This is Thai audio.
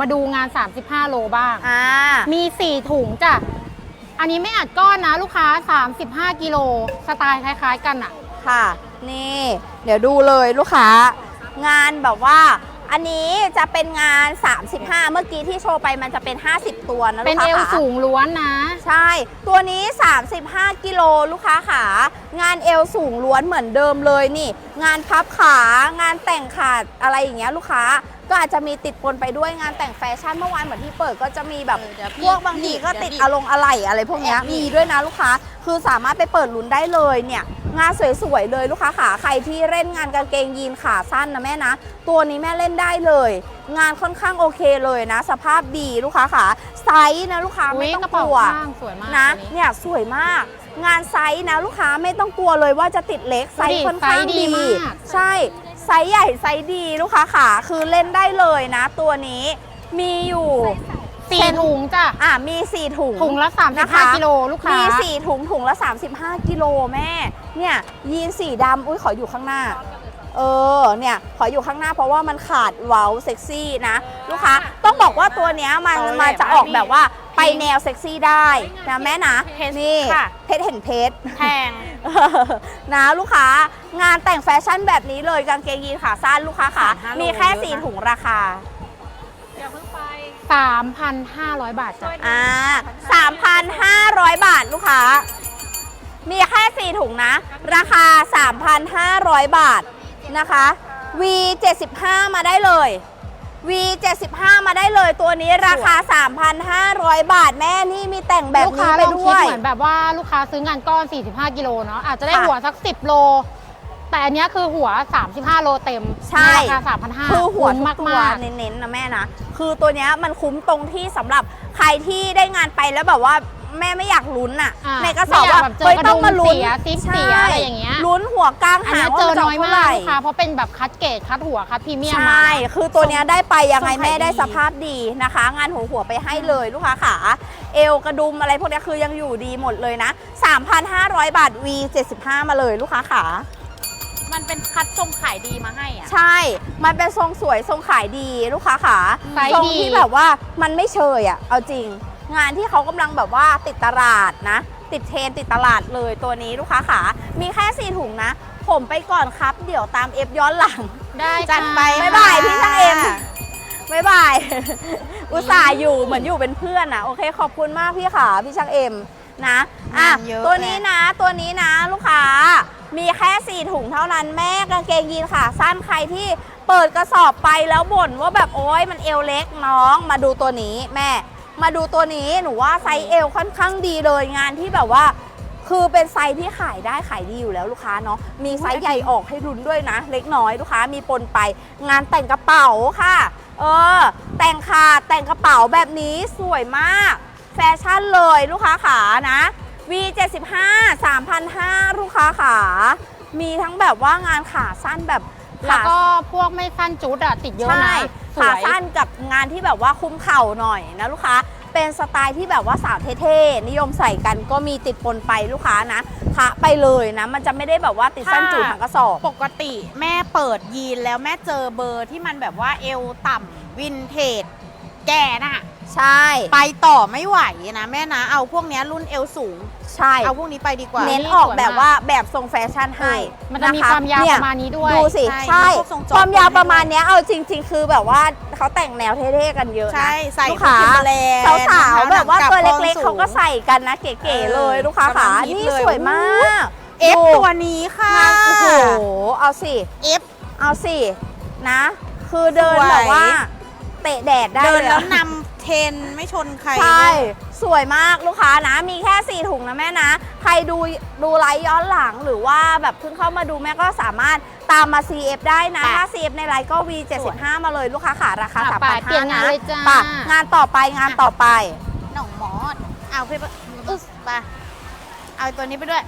มาดูงาน 35 โลบ้าง อ่า มี 4 ถุงจ้ะ อันนี้ไม่อัดก้อนนะลูกค้า 35 กิโล สไตล์คล้าย ๆ กันอะค่ะ นี่ เดี๋ยวดูเลยลูกค้า งานแบบว่า อันนี้จะเป็นงาน 35 เมื่อกี้ที่โชว์ไปมันจะเป็น 50 ตัวนะเป็นลูกเอค้าวขาสูงล้วนนะ ใช่ ตัวนี้ 35 กิโลลูกค้าขางานเอวสูงล้วนเหมือนเดิมเลยนี่ งานพับขางานแต่งขาดอะไรอย่างเงี้ยลูกค้าก็อาจจะมีติดปนไปด้วยงานแต่งแฟชั่นเมื่อวานเหมือนที่เปิดก็จะมีแบบเออเดี๋ยวพี่พวกบางทีก็เดี๋ติยดวพี่ อารมณ์อะไรอะไรพวกเนี้ยแอบพี่มีด้วยนะลูกค้า คือสามารถไปเปิดลุ้นได้เลยเนี่ย งานสวยๆเลยลูกค้าขาใครที่เล่นงานกางเกงยีนขาสั้นนะแม่นะ ตัวนี้แม่เล่นได้เลย งานค่อนข้างโอเคเลยนะ สภาพดีลูกค้าขาไซส์นะลูกค้าอุ้ไม่ยต้องกระกเป๋าลัวข้างสวยมากนะตัวเนี่ยสวยมาก งานไซส์นะลูกค้าไม่ต้องกลัวเลยว่าจะติดเล็กไซดูส์ดิค่อนข้างไซส์ดีดีมากใช่ไซส์ใหญ่ไซส์ดีลูกค้าขาคือเล่นได้เลยนะ ตัวนี้มีอยู่ สี่ถุงจ้ะอะมี 4 ถุงถุงละนะคะ35กิโลลูกค้า มี4ถุงถุงละ 35 กิโลแม่ เนี่ยยีนสีดำอุ้ยขออยู่ข้างหน้า เออ เนี่ย ขออยู่ข้างหน้าเพราะว่ามันขาดเว้าเซ็กซี่นะ ลูกค้าต้องบอกว่าตัวเนี้ยมันเอาเลยมาจะออกมานี่แบบว่าไปแนวเซ็กซี่ได้นะแม่นะเพชรนี่ค่ะ เพชรเห็นเพชร แพงนะลูกค้างานแต่งแฟชั่นแบบนี้เลยกางเกงยีนขาสั้นลูกค้าขา3,500มีแค่โลเยอะนะ4ถุงราคา 3,500 บาทจ้ะอ่า3,500บาทลูกค้า มีแค่4ถุงนะ ราคา 3,500 บาทนะคะ V 75 มาได้เลย V 75 มาได้เลยตัวนี้ราคา 3,500 บาทแม่นี่มีแต่งแบบลูกนี้ค้าไปลองด้คิดวย เหมือนแบบว่าลูกค้าซื้องานก้อน 45 กิโลเนาะอาจจะได้ค่ะ หัวสัก 10 โล แต่อันเนี้ยคือหัว 35 โลเต็มใช่นราคา3,500คือหัวคุ้มทุกตัวมากเน้นๆนะแม่นะ คือตัวเนี้ยมันคุ้มตรงที่สำหรับใครที่ได้งานไปแล้วแบบว่าแม่ไม่อยากลุ้นอะอ่าในกระสอบไม่อยากว่าแบบเจอเฮ้ยกระต้องมาลุ้นดุมเสียซิปเสียใช่อะไรอย่างเงี้ย ลุ้นหัวกลางอันหางเนี้ยว่าเจอมันจะน้อออยกมาเท่าไหร่กลูกค้าเพราะเป็นแบบคัดเกรดคัดหัวคัดพรีเมียมใชมา่ คือตัวเนี้ยได้ไปยังไงส่งขายแม่ได้ดี สภาพดีนะคะ งานหัวหัวไปให้เลยลูกค้าขาเอวกระดุมอะไรพวกเนี้ยคือยังอยู่ดีหมดเลยนะ 3,500 บาท V 75 มาเลยลูกค้าขา มันเป็นคัดทรงขายดีมาให้อะ ใช่ มันเป็นทรงสวยทรงขายดีลูกค้าขาไซส์ทรงดีที่แบบว่ามันไม่เชยอะเอาจริง งานที่เขากำลังแบบว่าติดตลาดนะ ติดเทรนด์ติดตลาดเลยตัวนี้ลูกค้าขา มีแค่สี่ถุงนะ ผมไปก่อนครับ เดี๋ยวตามเอฟย้อนหลัง ได้จัดไปค่ะบ๊ายบายพี่ช่างเอ็ม บ๊ายบาย อุตส่าห์อยู่เหมือนอยู่เป็นเพื่อนอะโอเคขอบคุณมากพี่ขาพี่ช่างเอ็มนะ อะงานเยอะตัวนี้นะ ตัวนี้นะ ลูกค้า มีแค่สี่ถุงเท่านั้นแม่กางเกงยีนขาสั้นใครที่เปิดกระสอบไปแล้วบ่นว่าแบบโอ๊ยมันเอวเล็กน้อง มาดูตัวนี้แม่ มาดูตัวนี้หนูว่าไซส์เอวค่อนข้างดีเลยงานที่แบบว่า คือเป็นไซส์ที่ขายได้ขายดีอยู่แล้วลูกค้าเนาะมีไซส์ใหญ่ออกให้รุนด้วยนะ เล็กน้อยลูกค้ามีปนไป งานแต่งกระเป๋าค่ะ เออ แต่งขาดแต่งกระเป๋าแบบนี้สวยมาก แฟชั่นเลยลูกค้าขานะ V 75 3,500ลูกค้าขา มีทั้งแบบว่างานขาสั้นแบบแล้วขาก็พวกไม่สั้นจุดอะติดเยอะใช่นะสขาวยสั้นกับงานที่แบบว่าคุ้มเข่าหน่อยนะลูกค้า เป็นสไตล์ที่แบบว่าสาวเท่ๆ นิยมใส่กันก็มีติดปนไปลูกค้านะคะไปเลยนะ มันจะไม่ได้แบบว่าติดสั้นค่ะจูดทั้งกระสอบ ปกติแม่เปิดยีนแล้วแม่เจอเบอร์ที่มันแบบว่าเอวต่ำวินเทจแก่น่ะ ใช่ ไปต่อไม่ไหวนะแม่นะ เอาพวกเนี้ยรุ่นเอวสูง ใช่ เอาพวกนี้ไปดีกว่า เน้นออกแบบว่าแบบทรงแฟชั่นให้มันจะมีคความยาวเนี่ประมาณนี้ด้วยดูสิ ใช่ใช่พวกทรงจอความยาวประมาณเนี้ยเอาจริง ๆ คือแบบว่าเขาแต่งแนวเท่ๆกันเยอะนะใช่ใส่ลูกค้าพวก Timberland สาวๆแบบว่ากับตัวเล็กคอๆสูงเขาก็ใส่กันนะ เก๋ๆเลยเออลูกค้ากำลัขางฮิตนี่เลยสวยมากเอฟดูตัวนี้ค่ะงานโอ้โหเอาสิเอฟเอาสินะ คือเดินสวยแบบว่า เตะแดดได้เดินเลยแล้วอะนำเทรนไม่ชนใครใช่ สวยมากลูกค้านะ มีแค่ 4 ถุงนะแม่นะ ใครดูดูไลฟ์ย้อนหลังหรือว่าแบบเพิ่งเข้ามาดูแม่ก็สามารถตามมา CF ได้นะค่ะถ้า CF ในไลฟ์ก็ V 75 มาเลยลูกค้าขาราคาอะ3ไป5 0เปลี่ยนงานเลยจ้าป่ะงานต่อไปงานต่อไปหน่องมอดเอาไปปะอึ๊สไปเอาตัวนี้ไปด้วย